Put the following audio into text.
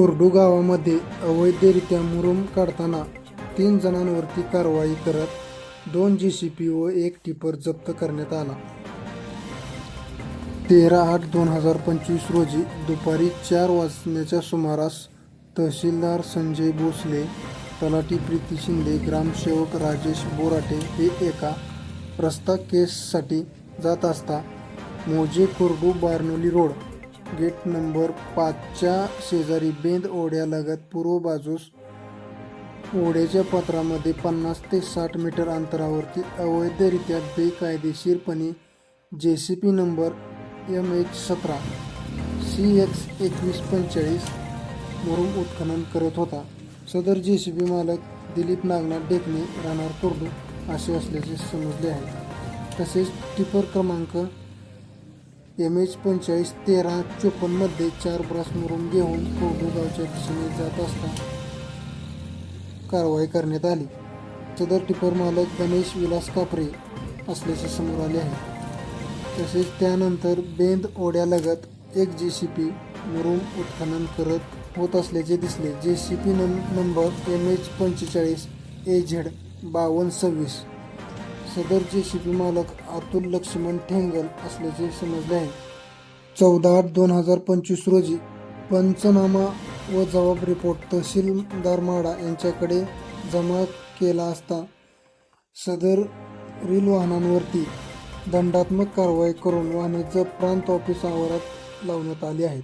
कोरडू गावामध्ये अवैधरित्या मुरुम काढताना तीन जणांवरती कारवाई करत दोन जी सी पी व एक टिपर जप्त करण्यात आला. तेरा आठ दोन हजार पंचवीस रोजी दुपारी चार वाजण्याच्या सुमारास तहसीलदार संजय भोसले तलाठी प्रीती शिंदे ग्रामसेवक राजेश बोराटे हे एका रस्ता केससाठी जात असता मोजे Kordu Barnoli road gate number पाचच्या शेजारी बेंद ओढ्यालगत पूर्व बाजूस ओढ्याच्या पत्रामध्ये पन्नास ते साठ मीटर अंतरावरती अवैधरित्या बेकायदेशीरपणे J C B number M H सतरा सी एक्स एकवीस पंचेचाळीस उत्खनन करत होता. सदर जे सी बी मालक दिलीप नागनाथ डेकणे राहणार कोरडू असे असल्याचे समजले आहे. तसेच टिपर क्रमांक एम एच पंचेचाळीस तेरा चोपन्नमध्ये चार ब्रास मुरून घेऊन कोडूगावच्या दिशेने जात असता कारवाई करण्यात आली. सदर टिपर मालक गणेश विलास कापरे असल्याचे समोर आले आहे. तसेच त्यानंतर बेंद ओढ्यालगत एक जे सी पी मुरुम उत्खनन करत होत असल्याचे दिसले. J C B number M H पंचेचाळीस ए झेड बावन्न सव्वीस. सदर जे सी मालक अतुल लक्ष्मण ठेंगल असल्याचे समजले आहे. चौदा आठ दोन हजार पंचवीस रोजी पंचनामा व जबाब रिपोर्ट तहसीलदार माडा यांच्याकडे जमा केला असता सदर रील वाहनांवरती दंडात्मक कारवाई करून वाहने प्रांत ऑफिस आवारात लावण्यात आली आहेत.